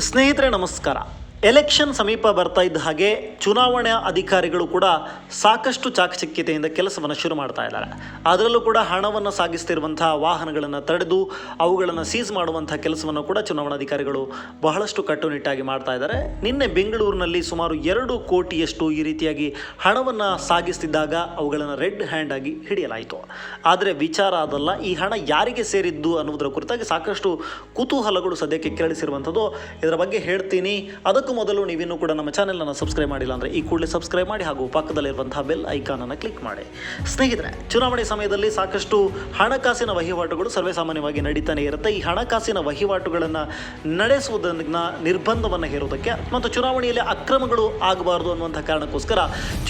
ಸ್ನೇಹಿತರೆ ನಮಸ್ಕಾರ. ಎಲೆಕ್ಷನ್ ಸಮೀಪ ಬರ್ತಾ ಇದ್ದ ಹಾಗೆ ಚುನಾವಣಾ ಅಧಿಕಾರಿಗಳು ಕೂಡ ಸಾಕಷ್ಟು ಚಾಕಚಕ್ಯತೆಯಿಂದ ಕೆಲಸವನ್ನು ಶುರು ಮಾಡ್ತಾ ಇದ್ದಾರೆ. ಅದರಲ್ಲೂ ಕೂಡ ಹಣವನ್ನು ಸಾಗಿಸ್ತಿರುವಂತಹ ವಾಹನಗಳನ್ನು ತಡೆದು ಅವುಗಳನ್ನು ಸೀಸ್ ಮಾಡುವಂತಹ ಕೆಲಸವನ್ನು ಕೂಡ ಚುನಾವಣಾಧಿಕಾರಿಗಳು ಬಹಳಷ್ಟು ಕಟ್ಟುನಿಟ್ಟಾಗಿ ಮಾಡ್ತಾ ಇದ್ದಾರೆ. ನಿನ್ನೆ ಬೆಂಗಳೂರಿನಲ್ಲಿ ಸುಮಾರು ಎರಡು ಕೋಟಿಯಷ್ಟು ಈ ರೀತಿಯಾಗಿ ಹಣವನ್ನು ಸಾಗಿಸ್ತಿದ್ದಾಗ ಅವುಗಳನ್ನು ರೆಡ್ ಹ್ಯಾಂಡ್ ಆಗಿ ಹಿಡಿಯಲಾಯಿತು. ಆದರೆ ವಿಚಾರ ಅದಲ್ಲ, ಈ ಹಣ ಯಾರಿಗೆ ಸೇರಿದ್ದು ಅನ್ನುವುದರ ಕುರಿತಾಗಿ ಸಾಕಷ್ಟು ಕುತೂಹಲಗಳು ಸದ್ಯಕ್ಕೆ ಕೇಳಿಸಿರುವಂಥದ್ದು ಇದರ ಬಗ್ಗೆ ಹೇಳ್ತೀನಿ. ಅದಕ್ಕೂ ಮೊದಲು ನೀವಿನ್ನೂ ಕೂಡ ನಮ್ಮ ಚಾನೆಲನ್ನು ಸಬ್ಸ್ಕ್ರೈಬ್ ಮಾಡಿಲ್ಲ ಅಂದರೆ ಈ ಕೂಡಲೇ ಸಬ್ಸ್ಕ್ರೈಬ್ ಮಾಡಿ ಹಾಗೂ ಪಕ್ಕದಲ್ಲಿರುವಂತಹ ಬೆಲ್ ಐಕಾನನ್ನು ಕ್ಲಿಕ್ ಮಾಡಿ. ಸ್ನೇಹಿತರೆ, ಚುನಾವಣೆ ಸಮಯದಲ್ಲಿ ಸಾಕಷ್ಟು ಹಣಕಾಸಿನ ವಹಿವಾಟುಗಳು ಸರ್ವೇಸಾಮಾನ್ಯವಾಗಿ ನಡೀತಾನೆ ಇರುತ್ತೆ. ಈ ಹಣಕಾಸಿನ ವಹಿವಾಟುಗಳನ್ನು ನಡೆಸುವುದನ್ನ ನಿರ್ಬಂಧವನ್ನು ಹೇರುವುದಕ್ಕೆ ಮತ್ತು ಚುನಾವಣೆಯಲ್ಲಿ ಅಕ್ರಮಗಳು ಆಗಬಾರದು ಅನ್ನುವಂಥ ಕಾರಣಕ್ಕೋಸ್ಕರ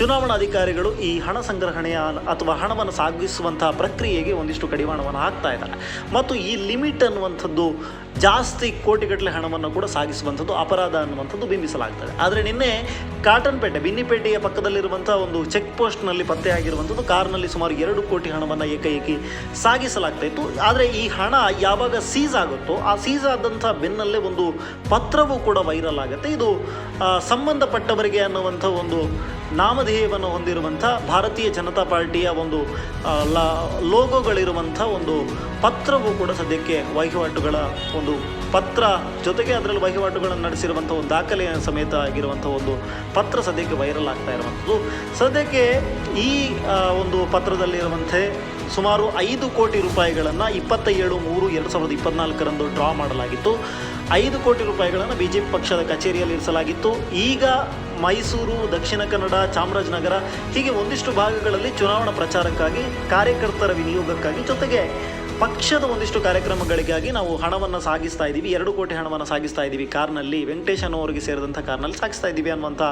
ಚುನಾವಣಾಧಿಕಾರಿಗಳು ಈ ಹಣ ಸಂಗ್ರಹಣೆಯ ಅಥವಾ ಹಣವನ್ನು ಸಾಗಿಸುವಂತಹ ಪ್ರಕ್ರಿಯೆಗೆ ಒಂದಿಷ್ಟು ಕಡಿವಾಣವನ್ನು ಹಾಕ್ತಾ ಇದ್ದಾರೆ. ಮತ್ತು ಈ ಲಿಮಿಟ್ ಅನ್ನುವಂಥದ್ದು ಜಾಸ್ತಿ ಕೋಟಿಗಟ್ಟಲೆ ಹಣವನ್ನು ಕೂಡ ಸಾಗಿಸುವಂಥದ್ದು ಅಪರಾಧ ಅನ್ನುವಂಥದ್ದು ಬಿಂಬಿಸಲಾಗ್ತದೆ. ಆದರೆ ನಿನ್ನೆ ಕಾಟನ್ಪೇಟೆ, ಬಿನ್ನಿಪೇಟೆಯ ಪಕ್ಕದಲ್ಲಿರುವಂಥ ಒಂದು ಚೆಕ್ ಪೋಸ್ಟ್ನಲ್ಲಿ ಪತ್ತೆಯಾಗಿರುವಂಥದ್ದು ಕಾರ್ನಲ್ಲಿ ಸುಮಾರು ಎರಡು ಕೋಟಿ ಹಣವನ್ನು ಏಕೈಕಿ ಸಾಗಿಸಲಾಗ್ತಾ ಇತ್ತು. ಆದರೆ ಈ ಹಣ ಯಾವಾಗ ಸೀಸ್ ಆಗುತ್ತೋ, ಆ ಸೀಸ್ ಆದಂಥ ಬೆನ್ನಲ್ಲೇ ಒಂದು ಪತ್ರವೂ ಕೂಡ ವೈರಲ್ ಆಗುತ್ತೆ. ಇದು ಸಂಬಂಧಪಟ್ಟವರಿಗೆ ಅನ್ನುವಂಥ ಒಂದು ನಾಮಧೇಯವನ್ನು ಹೊಂದಿರುವಂಥ ಭಾರತೀಯ ಜನತಾ ಪಾರ್ಟಿಯ ಒಂದು ಲ, ಲೋಗೋಗಳಿರುವಂಥ ಒಂದು ಪತ್ರವೂ ಕೂಡ ಸದ್ಯಕ್ಕೆ ವಹಿವಾಟುಗಳ ಒಂದು ಪತ್ರ ಜೊತೆಗೆ ಅದರಲ್ಲಿ ವಹಿವಾಟುಗಳನ್ನು ನಡೆಸಿರುವಂಥ ಒಂದು ದಾಖಲೆಯ ಸಮೇತ ಆಗಿರುವಂಥ ಒಂದು ಪತ್ರ ಸದ್ಯಕ್ಕೆ ವೈರಲ್ ಆಗ್ತಾ ಇರುವಂಥದ್ದು. ಸದ್ಯಕ್ಕೆ ಈ ಒಂದು ಪತ್ರದಲ್ಲಿರುವಂತೆ ಸುಮಾರು ಐದು ಕೋಟಿ ರೂಪಾಯಿಗಳನ್ನು ಇಪ್ಪತ್ತ ಏಳು ಮೂರು ಎರಡು ಸಾವಿರದ ಇಪ್ಪತ್ನಾಲ್ಕರಂದು ಡ್ರಾ ಮಾಡಲಾಗಿತ್ತು. ಐದು ಕೋಟಿ ರೂಪಾಯಿಗಳನ್ನು ಬಿ ಜೆ ಪಿ ಪಕ್ಷದ ಕಚೇರಿಯಲ್ಲಿ ಇರಿಸಲಾಗಿತ್ತು. ಈಗ ಮೈಸೂರು, ದಕ್ಷಿಣ ಕನ್ನಡ, ಚಾಮರಾಜನಗರ ಹೀಗೆ ಒಂದಿಷ್ಟು ಭಾಗಗಳಲ್ಲಿ ಚುನಾವಣಾ ಪ್ರಚಾರಕ್ಕಾಗಿ, ಕಾರ್ಯಕರ್ತರ ವಿನಿಯೋಗಕ್ಕಾಗಿ ಜೊತೆಗೆ ಪಕ್ಷದ ಒಂದಿಷ್ಟು ಕಾರ್ಯಕ್ರಮಗಳಿಗಾಗಿ ನಾವು ಹಣವನ್ನು ಸಾಗಿಸ್ತಾ ಇದ್ದೀವಿ. ಎರಡು ಕೋಟಿ ಹಣವನ್ನು ಸಾಗಿಸ್ತಾ ಇದ್ದೀವಿ. ಕಾರ್ನಲ್ಲಿ ವೆಂಕಟೇಶ್ ಅನ್ನೋರಿಗೆ ಸೇರಿದಂಥ ಕಾರ್ನಲ್ಲಿ ಸಾಗಿಸ್ತಾ ಇದ್ದೀವಿ ಅನ್ನುವಂಥ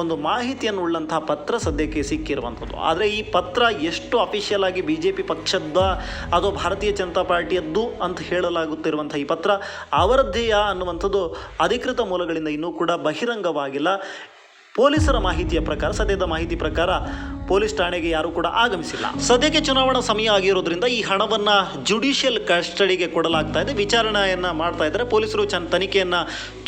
ಒಂದು ಮಾಹಿತಿಯನ್ನು ಉಳ್ಳಂತಹ ಪತ್ರ ಸದ್ಯಕ್ಕೆ ಸಿಕ್ಕಿರುವಂಥದ್ದು. ಆದರೆ ಈ ಪತ್ರ ಎಷ್ಟು ಅಫಿಷಿಯಲ್ ಆಗಿ ಬಿ ಜೆ ಪಿ ಪಕ್ಷದ ಅದು ಭಾರತೀಯ ಜನತಾ ಪಾರ್ಟಿಯದ್ದು ಅಂತ ಹೇಳಲಾಗುತ್ತಿರುವಂಥ ಈ ಪತ್ರ ಅವರದ್ದೇಯ ಅನ್ನುವಂಥದ್ದು ಅಧಿಕೃತ ಮೂಲಗಳಿಂದ ಇನ್ನೂ ಕೂಡ ಬಹಿರಂಗವಾಗಿಲ್ಲ. ಪೊಲೀಸರ ಮಾಹಿತಿಯ ಪ್ರಕಾರ, ಸದ್ಯದ ಮಾಹಿತಿ ಪ್ರಕಾರ ಪೊಲೀಸ್ ಠಾಣೆಗೆ ಯಾರೂ ಕೂಡ ಆಗಮಿಸಿಲ್ಲ. ಸದ್ಯಕ್ಕೆ ಚುನಾವಣಾ ಸಮಯ ಆಗಿರೋದ್ರಿಂದ ಈ ಹಣವನ್ನ ಜುಡಿಷಿಯಲ್ ಕಸ್ಟಡಿಗೆ ಕೊಡಲಾಗ್ತಾ ಇದೆ. ವಿಚಾರಣೆಯನ್ನ ಮಾಡ್ತಾ ಇದ್ದಾರೆ. ಪೊಲೀಸರು ಚನ್ ತನಿಖೆಯನ್ನ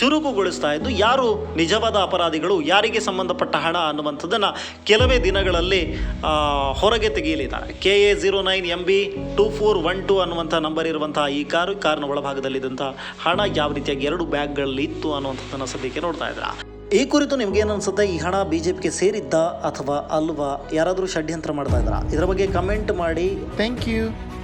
ಚುರುಕುಗೊಳಿಸ್ತಾ ಇದ್ದು, ಯಾರು ನಿಜವಾದ ಅಪರಾಧಿಗಳು, ಯಾರಿಗೆ ಸಂಬಂಧಪಟ್ಟ ಹಣ ಅನ್ನುವಂಥದ್ದನ್ನು ಕೆಲವೇ ದಿನಗಳಲ್ಲಿ ಹೊರಗೆ ತೆಗೆಯಲಿದ್ದಾರೆ. K A zero nine M B two four one two ಅನ್ನುವಂಥ ನಂಬರ್ ಇರುವಂತಹ ಈ ಕಾರು, ಕಾರಿನ ಒಳಭಾಗದಲ್ಲಿದ್ದಂಥ ಹಣ ಯಾವ ರೀತಿಯಾಗಿ ಎರಡು ಬ್ಯಾಗ್ಗಳಲ್ಲಿ ಇತ್ತು ಅನ್ನುವಂಥದ್ದನ್ನು ಸದ್ಯಕ್ಕೆ ನೋಡ್ತಾ ಇದ್ದಾರೆ ಈ ಕುರಿತು ನಿಮ್ಗೆ ಅನ್ಸುತ್ತೆ ಈ ಹಣ ಬಿ ಜೆ ಪಿಗೆ ಸೇರಿದ್ದ ಅಥವಾ ಅಲ್ವಾ? ಯಾರಾದರೂ ಷಡ್ಯಂತ್ರ ಮಾಡ್ತಾ ಇದ್ದಾರಾ? ಇದರ ಬಗ್ಗೆ ಕಮೆಂಟ್ ಮಾಡಿ. Thank you.